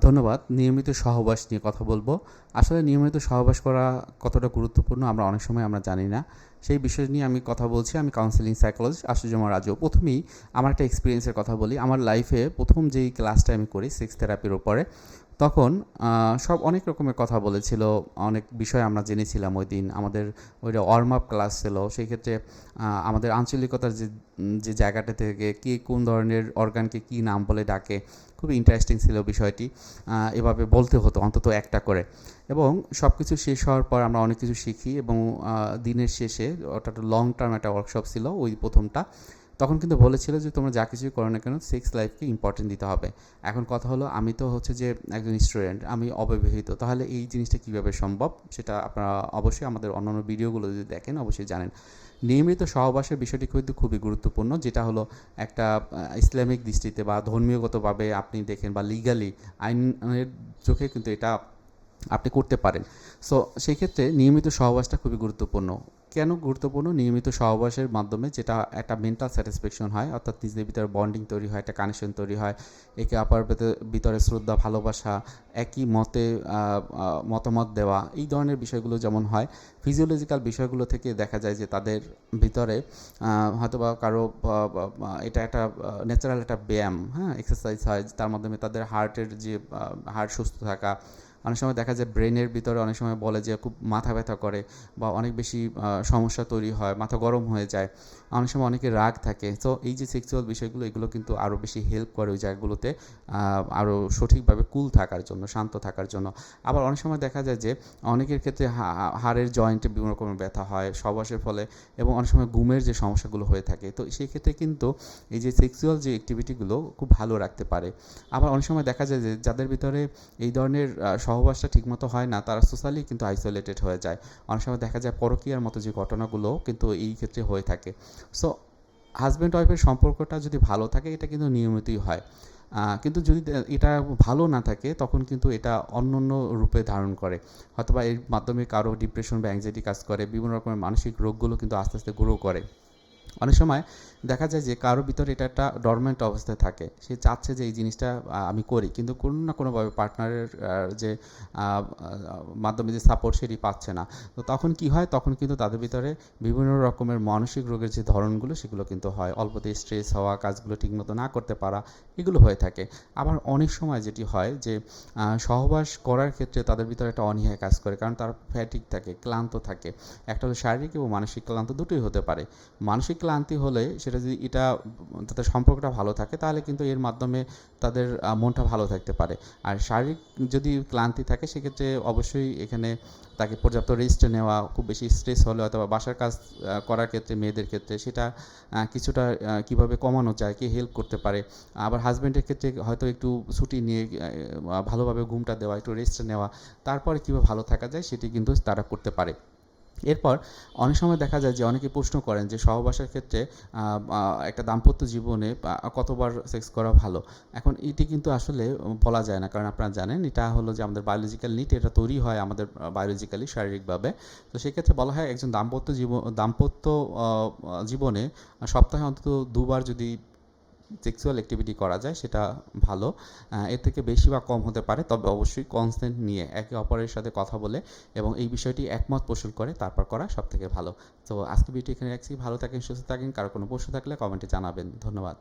ধন্যবাদ। নিয়মিত সহবাস নিয়ে কথা বলব। আসলে নিয়মিত সহবাস করা কতটা গুরুত্বপূর্ণ আমরা অনেক সময় আমরা জানি না। সেই বিষয় নিয়ে আমি কথা বলছি। আমি কাউন্সিলিং সাইকোলজিস্ট আশুজমা রাজু প্রথমেই আমার একটা এক্সপিরিয়েন্সের কথা বলি। আমার লাইফে প্রথম যেই ক্লাসটা আমি করি সেক্স থেরাপির ওপরে তখন সব অনেক রকমের কথা বলেছিল, অনেক বিষয় আমরা জেনেছিলাম ওই দিন, আমাদের ওইটা ওয়ার্ম আপ ক্লাস ছিল, সেই ক্ষেত্রে আমাদের আঞ্চলিকতার যে যে জায়গাটা থেকে কে কোন ধরনের অর্গানকে কী নাম বলে ডাকে খুবই ইন্টারেস্টিং ছিল বিষয়টি এভাবে বলতে হতো অন্তত একটা করে। এবং সব কিছু শেষ হওয়ার পর আমরা অনেক কিছু শিখি এবং দিনের শেষে ওটা লং টার্ম একটা ওয়ার্কশপ ছিল, ওই প্রথমটা। তখন কিন্তু বলেছিল যে তোমরা যা কিছুই করো না কেন সেক্স লাইফকে ইম্পর্টেন্ট দিতে হবে। এখন কথা হলো, আমি তো হচ্ছে যে একজন স্টুডেন্ট আমি অবিবাহিত, তাহলে এই জিনিসটা কীভাবে সম্ভব? সেটা আপনারা অবশ্যই আমাদের অন্যান্য ভিডিওগুলো যদি দেখেন, অবশ্যই জানেন। নিয়মিত সহবাসের বিষয়টি কিন্তু খুবই গুরুত্বপূর্ণ, যেটা হলো একটা ইসলামিক দৃষ্টিতে বা ধর্মীয়গতভাবে আপনি দেখেন বা লিগালি আইনের চোখে কিন্তু এটা আপনি করতে পারেন। সো সেই ক্ষেত্রে নিয়মিত সহবাসটা খুবই গুরুত্বপূর্ণ। কেন গুরুত্বপূর্ণ? নিয়মিত সহবাসের মাধ্যমে যেটা একটা মেন্টাল স্যাটিসফ্যাকশন হয়, অর্থাৎ নিজেদের ভিতরে বন্ডিং তৈরি হয়, একটা কানেকশন তৈরি হয়, একে অপর ভেতর- শ্রদ্ধা, ভালোবাসা, একই মতে মতামত দেওয়া, এই ধরনের বিষয়গুলো যেমন হয় ফিজিওলজিক্যাল বিষয়গুলো থেকে দেখা যায় যে তাদের ভিতরে হয়তোবা কারও এটা একটা ন্যাচারাল একটা ব্যায়াম হ্যাঁ এক্সারসাইজ হয়, তার মাধ্যমে তাদের হার্টের যে হার্ট সুস্থ থাকা অনেক সময় দেখা যায় ব্রেনের ভিতরে অনেক সময় বলে যে খুব মাথা ব্যথা করে বা অনেক বেশি সমস্যা তৈরি হয়, মাথা গরম হয়ে যায়। অনেক সময় অনেকে রাগ থাকে। তো এই যে সেক্সুয়াল বিষয়গুলো, এগুলো কিন্তু আরও বেশি হেল্প করে ওই জায়গাগুলোতে আরও সঠিকভাবে কুল থাকার জন্য, শান্ত থাকার জন্য। আবার অনেক সময় দেখা যায় যে অনেকের ক্ষেত্রে হাড়ের জয়েন্টে বিভিন্ন রকমের ব্যথা হয় সবাসের ফলে এবং অনেক সময় ঘুমের যে সমস্যাগুলো হয়ে থাকে। তো সেই ক্ষেত্রে কিন্তু এই যে সেক্সুয়াল যে অ্যাক্টিভিটিগুলো খুব ভালো রাখতে পারে। আবার অনেক সময় দেখা যায় যে যাদের ভিতরে এই ধরনের সহবাসটা ঠিকমতো হয় না, তারা সোশ্যালি কিন্তু আইসোলেটেড হয়ে যায়। অনেক সময় দেখা যায় পরকীয়ার মতো যে ঘটনাগুলো কিন্তু এই ক্ষেত্রে হয়ে থাকে। সো হাজব্যান্ড ওয়াইফের সম্পর্কটা যদি ভালো থাকে, এটা কিন্তু নিয়মিতই হয়। কিন্তু যদি এটা ভালো না থাকে, তখন কিন্তু এটা অন্য অন্য রূপে ধারণ করে। হয়তোবা এর মাধ্যমে কারও ডিপ্রেশন বা অ্যাংজাইটি কাজ করে, বিভিন্ন রকমের মানসিক রোগগুলো কিন্তু আস্তে আস্তে গ্রো করে। অনেক সময় দেখা যায় যে কারোর ভিতরে এটা একটা ডরমেন্ট অবস্থায় থাকে। সে চাচ্ছে যে এই জিনিসটা আমি করি। কিন্তু কোনো না কোনোভাবে পার্টনারের যে মাধ্যমে যে সাপোর্ট সেটি পাচ্ছে না। তো তখন কি হয়? তখন কিন্তু তাদের ভিতরে বিভিন্ন রকমের মানসিক রোগের যে ধরনগুলো, সেগুলো কিন্তু হয়। অল্পতে স্ট্রেস হওয়া, কাজগুলো ঠিকমতো না করতে পারা, এগুলো হয়ে থাকে। আবার অনেক সময় যেটি হয় যে সহবাস করার ক্ষেত্রে তাদের ভিতরে একটা অনীহা কাজ করে। কারণ তারা ফ্যাটিক থাকে, ক্লান্ত থাকে। একটা হলো শারীরিক এবং মানসিক ক্লান্ত দুটোই হতে পারে। মানসিক ক্লান্তি হলে সেটা যদি এটা, তাদের সম্পর্কটা ভালো থাকে, তাহলে কিন্তু এর মাধ্যমে তাদের মনটা ভালো থাকতে পারে। আর শারীরিক যদি ক্লান্তি থাকে, সেক্ষেত্রে অবশ্যই এখানে তাকে পর্যাপ্ত রেস্ট নেওয়া, খুব বেশি স্ট্রেস হলে অথবা বাসার কাজ করার ক্ষেত্রে, মেয়েদের ক্ষেত্রে সেটা কিছুটা কীভাবে কমানো যায়, কি হেল্প করতে পারে। আবার হাজব্যান্ডের ক্ষেত্রে হয়তো একটু ছুটি নিয়ে ভালোভাবে ঘুমটা দেওয়া, একটু রেস্ট নেওয়া, তারপরে কীভাবে ভালো থাকা যায়, সেটি কিন্তু তারা করতে পারে। এরপর অনেক সময় দেখা যায় যে অনেকে প্রশ্ন করেন যে সহবাসের ক্ষেত্রে একটা দাম্পত্য জীবনে কতবার সেক্স করা ভালো? এখন এটি কিন্তু আসলে বলা যায় না। কারণ আপনারা জানেন, এটা হলো যে আমাদের বায়োলজিক্যাল নিট এটা তৈরি হয় আমাদের বায়োলজিক্যালি শারীরিকভাবে। তো সেক্ষেত্রে বলা হয় একজন দাম্পত্য জীবন দাম্পত্য জীবনে সপ্তাহে অন্তত দুবার যদি সেক্সুয়াল অ্যাক্টিভিটি করা যায়, সেটা ভালো। এর থেকে বেশি বা কম হতে পারে, তবে অবশ্যই কনসেন্ট নিয়ে একে অপরের সাথে কথা বলে এবং এই বিষয়টি একমত পোষণ করে, তারপর করা সব থেকে ভালো। তো আজকে ভিডিও এখানে রাখছি। ভালো থাকেন, সুস্থ থাকেন, কারও কোনো প্রশ্ন থাকলে কমেন্টে জানাবেন। ধন্যবাদ।